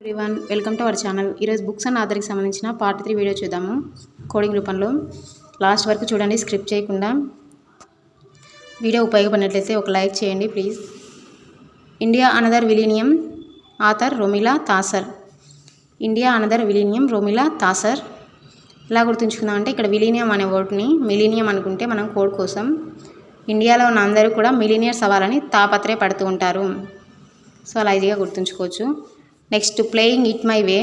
Everyone welcome to our channel ఈరోజు books and ఆధార్కి సంబంధించిన పార్ట్ త్రీ వీడియో చూద్దాము. కోడింగ్ రూపంలో. లాస్ట్ వరకు చూడండి స్క్రిప్ట్ చేయకుండా. వీడియో ఉపయోగపడినట్లయితే ఒక లైక్ చేయండి please India another millennium author Romila Thapar India another millennium Romila Thapar ఎలా గుర్తుంచుకుందాం అంటే ఇక్కడ విలీనియం అనే వర్డ్ని మిలీనియం అనుకుంటే మనం కోడ్ కోసం ఇండియాలో ఉన్న అందరూ కూడా మిలీనియర్స్ అవ్వాలని తాపత్రయపడుతూ ఉంటారు. సో అలా ఈజీగా గుర్తుంచుకోవచ్చు. Next playing it my way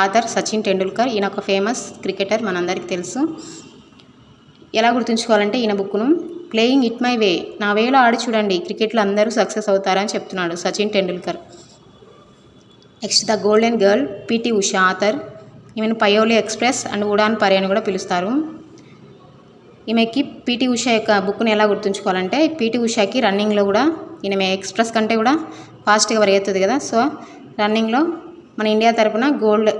author Sachin Tendulkar ఈయన ఒక ఫేమస్ క్రికెటర్ మనందరికీ తెలుసు. ఎలా గుర్తుంచుకోవాలంటే ఈయన బుక్ను ప్లేయింగ్ ఇట్ మై వే నా వేలో ఆడి చూడండి క్రికెట్లో అందరూ సక్సెస్ అవుతారని చెప్తున్నాడు Sachin Tendulkar next the golden girl PT Usha author ఈమెను పయోలి ఎక్స్ప్రెస్ అండ్ ఉడాన్ పరే అని కూడా పిలుస్తారు. ఈమెకి పీటీ ఉషా యొక్క బుక్ని ఎలా గుర్తుంచుకోవాలంటే పీటీ ఉషాకి రన్నింగ్లో కూడా ఈమె ఎక్స్ప్రెస్ కంటే కూడా ఫాస్ట్గా పరిగెత్తుంది కదా. సో రన్నింగ్లో మన ఇండియా తరపున గోల్డ్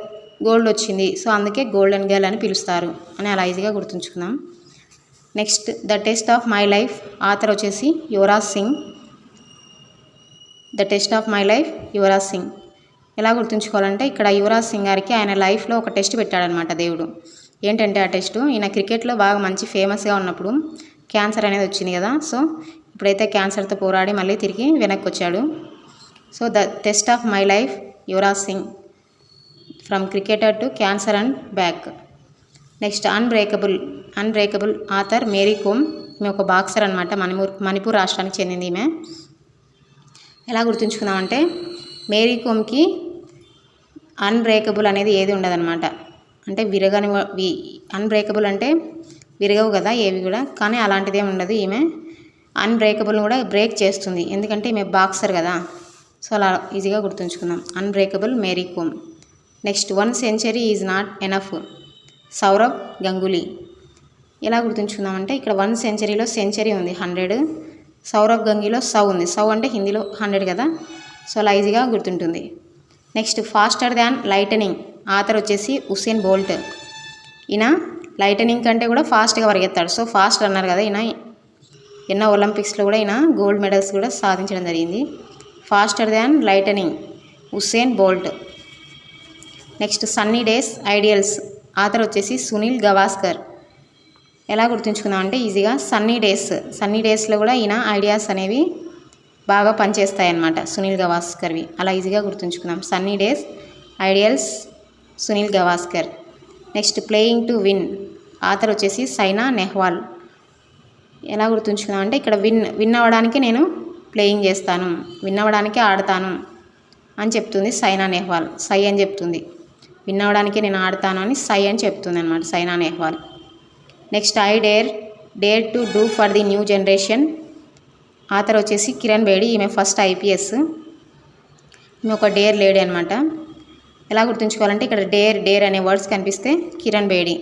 గోల్డ్ వచ్చింది. సో అందుకే గోల్డెన్ గర్ల్ అని పిలుస్తారు అని అలా ఈజీగా గుర్తుంచుకుందాం. Next the test of my life. Author వచ్చేసి Yuvraj Singh. The test of my life Yuvraj Singh. ఎలా గుర్తుంచుకోవాలంటే ఇక్కడ యువరాజ్ సింగ్ గారికి ఆయన లైఫ్లో ఒక టెస్ట్ పెట్టాడనమాట దేవుడు. ఏంటంటే ఆ టెస్ట్ ఈయన క్రికెట్లో బాగా మంచి ఫేమస్గా ఉన్నప్పుడు క్యాన్సర్ అనేది వచ్చింది కదా. సో ఇప్పుడైతే క్యాన్సర్తో పోరాడి మళ్ళీ తిరిగి వెనక్కి వచ్చాడు. So the test of my life Yuvraj Singh from cricketer to cancer and back next unbreakable unbreakable author Mary Kom ఈమె ఒక బాక్సర్ అనమాట మణిపూర్ మణిపూర్ రాష్ట్రానికి చెందింది ఈమె. ఎలా గుర్తుంచుకుందామంటే మేరీ కోమ్కి అన్బ్రేకబుల్ అనేది ఏది ఉండదన్నమాట. అంటే విరగని అన్బ్రేకబుల్ అంటే విరగవు కదా ఏవి కూడా. కానీ అలాంటిదేం ఉండదు ఈమె. అన్బ్రేకబుల్ కూడా బ్రేక్ చేస్తుంది. ఎందుకంటే ఈమె బాక్సర్ కదా. సో అలా ఈజీగా గుర్తుంచుకుందాం. Unbreakable Mary Kom next one century is not enough Sourav Ganguly ఎలా గుర్తుంచుకుందామంటే ఇక్కడ వన్ సెంచరీలో సెంచరీ ఉంది హండ్రెడ్ సౌరవ్ గంగిలో సౌ ఉంది. సౌ అంటే హిందీలో హండ్రెడ్ కదా? సో అలా ఈజీగా గుర్తుంటుంది. Next faster than lightning author వచ్చేసి హుస్సేన్ బోల్ట్ ఈయన లైటనింగ్ కంటే కూడా ఫాస్ట్గా పరిగెత్తాడు. సో ఫాస్ట్ అన్నారు కదా ఈయన. ఎన్నో ఒలింపిక్స్లో కూడా ఈయన గోల్డ్ మెడల్స్ కూడా సాధించడం జరిగింది. Faster than lightning Usain Bolt next sunny days ideals author వచ్చేసి సునీల్ గవాస్కర్. ఎలా గుర్తుంచుకుందాం అంటే ఈజీగా సన్నీ డేస్ సన్నీ డేస్లో కూడా ఈయన ఐడియాస్ అనేవి బాగా పనిచేస్తాయి అన్నమాట సునీల్ గవాస్కర్వి. అలా ఈజీగా గుర్తుంచుకుందాం. Sunny days ideals Sunil Gavaskar. Next playing to win author వచ్చేసి సైనా నెహ్వాల్ ఎలా గుర్తుంచుకున్నామంటే అంటే ఇక్కడ విన్ విన్ అవ్వడానికి నేను ప్లేయింగ్ చేస్తాను విన్నవడానికి ఆడతాను అని చెప్తుంది సైనా నెహ్వాల్. సై అని చెప్తుంది. విన్నవడానికి నేను ఆడతాను అని సై అని చెప్తుంది అనమాట Saina Nehwal. Next I dare dare to do for the new generation. Author వచ్చేసి కిరణ్ బేడి ఈమె ఫస్ట్ ఐపీఎస్. ఈమె ఒక డేర్ లేడీ అనమాట ఎలా గుర్తుంచుకోవాలంటే ఇక్కడ డేర్ డేర్ అనే వర్డ్స్ కనిపిస్తే Kiran Bedi.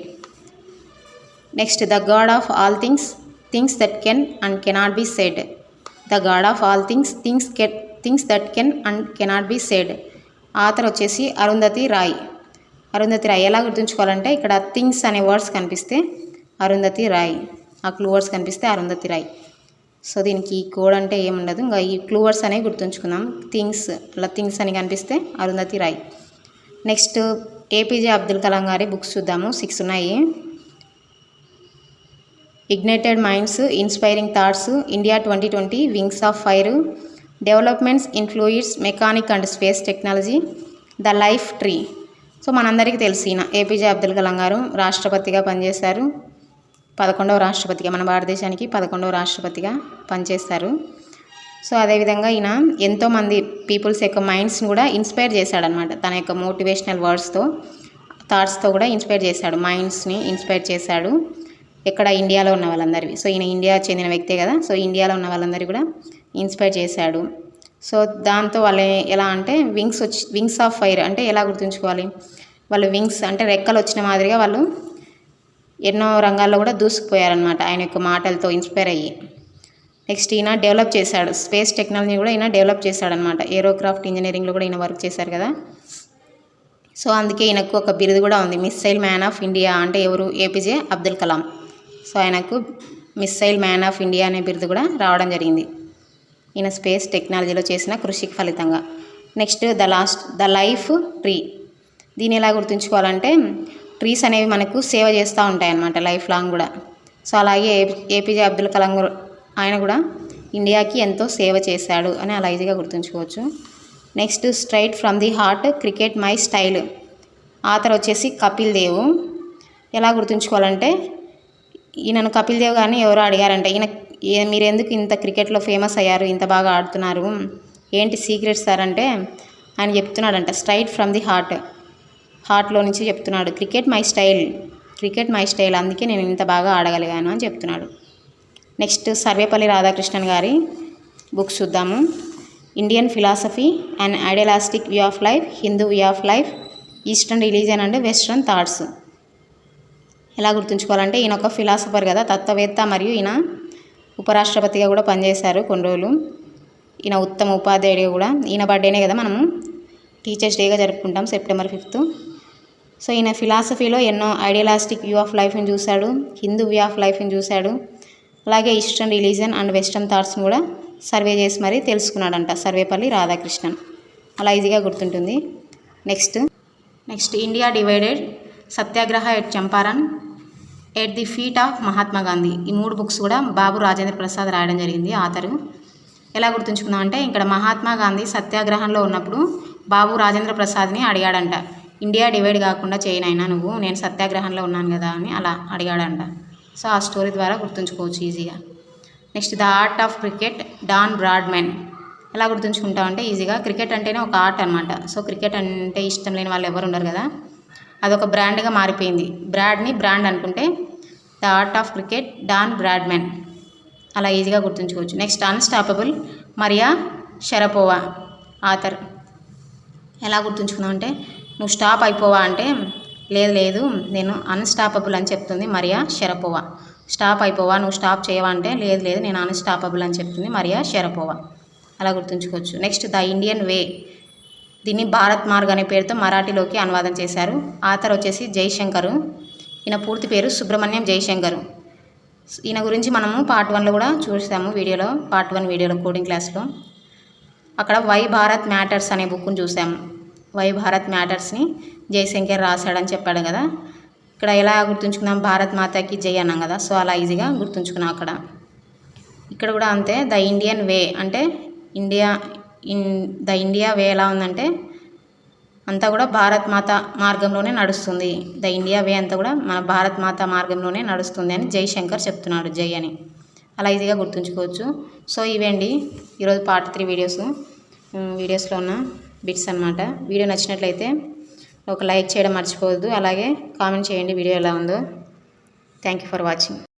Next the god of all things things that can and cannot be said. The god of all things things కెట్ things that can and cannot be said. Author వచ్చేసి అరుంధతి రాయ్. అరుంధతి రాయ్ ఎలా గుర్తుంచుకోవాలంటే ఇక్కడ things అనే words కనిపిస్తే అరుంధతి రాయ్. ఆ clue words కనిపిస్తే Arundhati Roy. So దీనికి code అంటే ఏముండదు. ఇంకా ఈ క్లూ వర్డ్స్ అనేవి గుర్తుంచుకుందాం. థింగ్స్ అలా థింగ్స్ అని కనిపిస్తే అరుంధతి రాయ్. నెక్స్ట్ ఏపీజే అబ్దుల్ కలాం గారి బుక్స్ చూద్దాము. సిక్స్ ఉన్నాయి. Ignited minds inspiring thoughts India twenty twenty wings of fire developments in fluids mechanic and space technology the life tree so మనందరికీ తెలిసిన ఈయన ఏపీజే అబ్దుల్ కలాం గారు రాష్ట్రపతిగా పనిచేశారు. పదకొండవ రాష్ట్రపతిగా మన భారతదేశానికి పదకొండవ రాష్ట్రపతిగా పనిచేస్తారు సో అదేవిధంగా ఈయన ఎంతోమంది పీపుల్స్ యొక్క మైండ్స్ని కూడా ఇన్స్పైర్ చేశాడనమాట తన యొక్క మోటివేషనల్ వర్డ్స్తో థాట్స్తో కూడా ఇన్స్పైర్ చేశాడు. మైండ్స్ని ఇన్స్పైర్ చేశాడు. ఎక్కడ ఇండియాలో ఉన్న వాళ్ళందరివి. సో ఈయన ఇండియా చెందిన వ్యక్తే కదా సో ఇండియాలో ఉన్న వాళ్ళందరినీ కూడా ఇన్స్పైర్ చేశాడు. సో దాంతో వాళ్ళు ఎలా అంటే వింగ్స్ వచ్చి వింగ్స్ ఆఫ్ ఫైర్ అంటే ఎలా గుర్తుంచుకోవాలి? వాళ్ళు వింగ్స్ అంటే రెక్కలు వచ్చిన మాదిరిగా వాళ్ళు ఎన్నో రంగాల్లో కూడా దూసుకుపోయారనమాట ఆయన యొక్క మాటలతో ఇన్స్పైర్ అయ్యి. నెక్స్ట్ ఈయన డెవలప్ చేశాడు. స్పేస్ టెక్నాలజీ కూడా ఈయన డెవలప్ చేశాడనమాట ఏరోక్రాఫ్ట్ ఇంజనీరింగ్లో కూడా ఈయన వర్క్ చేశారు కదా. సో అందుకే ఈయనకు ఒక బిరుదు కూడా ఉంది. మిస్సైల్ మ్యాన్ ఆఫ్ ఇండియా అంటే ఎవరు? ఏపీజే అబ్దుల్ కలాం. సో ఆయనకు మిస్సైల్ మ్యాన్ ఆఫ్ ఇండియా అనే బిరుదు కూడా రావడం జరిగింది. ఈయన స్పేస్ టెక్నాలజీలో చేసిన కృషికి ఫలితంగా. Next the last the life tree. దీన్ని ఎలా గుర్తుంచుకోవాలంటే ట్రీస్ అనేవి మనకు సేవ చేస్తూ ఉంటాయి అన్నమాట లైఫ్ లాంగ్ కూడా. సో అలాగే ఏపీజే అబ్దుల్ కలాం ఆయన కూడా ఇండియాకి ఎంతో సేవ చేశాడు అని అలా ఈజీగా గుర్తుంచుకోవచ్చు. Next straight from the heart cricket my style. Author వచ్చేసి కపిల్ దేవ్. ఎలా గుర్తుంచుకోవాలంటే ఈయనను కపిల్ దేవ్ గారిని ఎవరో అడిగారంట ఈయన మీరు ఎందుకు ఇంత క్రికెట్లో ఫేమస్ అయ్యారు ఇంత బాగా ఆడుతున్నారు ఏంటి సీక్రెట్ సార్ అంటే ఆయన చెప్తున్నాడంట స్ట్రైట్ ఫ్రమ్ ది హార్ట్ హార్ట్లో నుంచి చెప్తున్నాడు cricket my style cricket my style అందుకే నేను ఇంత బాగా ఆడగలిగాను అని చెప్తున్నాడు. నెక్స్ట్ సర్వేపల్లి రాధాకృష్ణన్ గారి బుక్స్ చూద్దాము. Indian philosophy and idealistic view of life Hindu view of life eastern religion and western thoughts ఎలా గుర్తుంచుకోవాలంటే ఈయన ఒక ఫిలాసఫర్ కదా తత్వవేత్త మరియు ఈయన ఉపరాష్ట్రపతిగా కూడా పనిచేశారు కొన్ని రోజులు. ఈయన ఉత్తమ ఉపాధ్యాయుడిగా కూడా. ఈయన బర్త్డేనే కదా మనము టీచర్స్ డేగా జరుపుకుంటాం సెప్టెంబర్ ఫిఫ్త్. సో ఈయన ఫిలాసఫీలో ఎన్నో ఐడియలాస్టిక్ వ్యూ ఆఫ్ లైఫ్ని చూశాడు హిందూ వ్యూ ఆఫ్ లైఫ్ని చూశాడు. అలాగే ఈస్టర్న్ రిలీజన్ అండ్ వెస్ట్రన్ థాట్స్ని కూడా సర్వే చేసి మరీ తెలుసుకున్నాడంట సర్వేపల్లి రాధాకృష్ణన్. అలా ఈజీగా గుర్తుంటుంది. Next next India divided Satyagraha at Champaran at the feet of Mahatma Gandhi ఈ మూడు బుక్స్ కూడా బాబు రాజేంద్ర ప్రసాద్ రాయడం జరిగింది ఆతరు. ఎలా గుర్తుంచుకుందాం అంటే ఇక్కడ మహాత్మా గాంధీ సత్యాగ్రహంలో ఉన్నప్పుడు బాబు రాజేంద్ర ప్రసాద్ని అడిగాడంట. ఇండియా డివైడ్ కాకుండా చేయనైనా నువ్వు? నేను సత్యాగ్రహంలో ఉన్నాను కదా అని అలా అడిగాడంట. సో ఆ స్టోరీ ద్వారా గుర్తుంచుకోవచ్చు ఈజీగా next the art of cricket Don Bradman ఎలా గుర్తుంచుకుంటామంటే ఈజీగా క్రికెట్ అంటేనే ఒక ఆర్ట్ అనమాట సో క్రికెట్ అంటే ఇష్టం లేని వాళ్ళు ఎవరు ఉండరు కదా. అదొక బ్రాండ్గా మారిపోయింది. బ్రాడ్ని బ్రాండ్ అనుకుంటే the art of cricket Don Bradman అలా ఈజీగా గుర్తుంచుకోవచ్చు. Next unstoppable Maria Sharapova author. ఎలా గుర్తుంచుకున్నావు అంటే నువ్వు స్టాప్ అయిపోవా అంటే లేదు లేదు నేను అన్స్టాపబుల్ అని చెప్తుంది మరియా షరపోవా. స్టాప్ అయిపోవా నువ్వు స్టాప్ చేయవా అంటే లేదు లేదు నేను అన్స్టాపబుల్ అని చెప్తుంది మరియా షరపోవా. అలా గుర్తుంచుకోవచ్చు. Next the Indian way. దీన్ని భారత్ మార్గ్ అనే పేరుతో మరాఠీలోకి అనువాదం చేశారు. ఆథర్ వచ్చేసి జయశంకరు. ఈయన పూర్తి పేరు సుబ్రహ్మణ్యం జయశంకరు. ఈయన గురించి మనము పార్ట్ వన్లో కూడా చూసాము వీడియోలో పార్ట్ వన్ వీడియోలో కోడింగ్ క్లాస్లో అక్కడ వై భారత్ మ్యాటర్స్ అనే బుక్ని చూసాము. వై భారత్ మ్యాటర్స్ని జయశంకర్ రాశాడని చెప్పాడు కదా. ఇక్కడ ఎలా గుర్తుంచుకున్నాం భారత్ మాతాకి జై అన్నాం కదా సో అలా ఈజీగా గుర్తుంచుకున్నాం అక్కడ. ఇక్కడ కూడా అంతే ద ఇండియన్ వే అంటే India in the India way ఎలా ఉందంటే అంతా కూడా భారత్ మాత మార్గంలోనే నడుస్తుంది. ద ఇండియా వే అంతా కూడా మన భారత్ మాత మార్గంలోనే నడుస్తుంది అని జైశంకర్ చెప్తున్నాడు జై అని. అలా ఈజీగా గుర్తుంచుకోవచ్చు. సో ఇవేండి ఈరోజు పార్ట్ త్రీ వీడియోస్. వీడియోస్లో ఉన్న బిట్స్ అనమాట వీడియో నచ్చినట్లయితే ఒక లైక్ చేయడం మర్చిపోవద్దు. అలాగే కామెంట్ చేయండి వీడియో ఎలా ఉందో. Thank you for watching.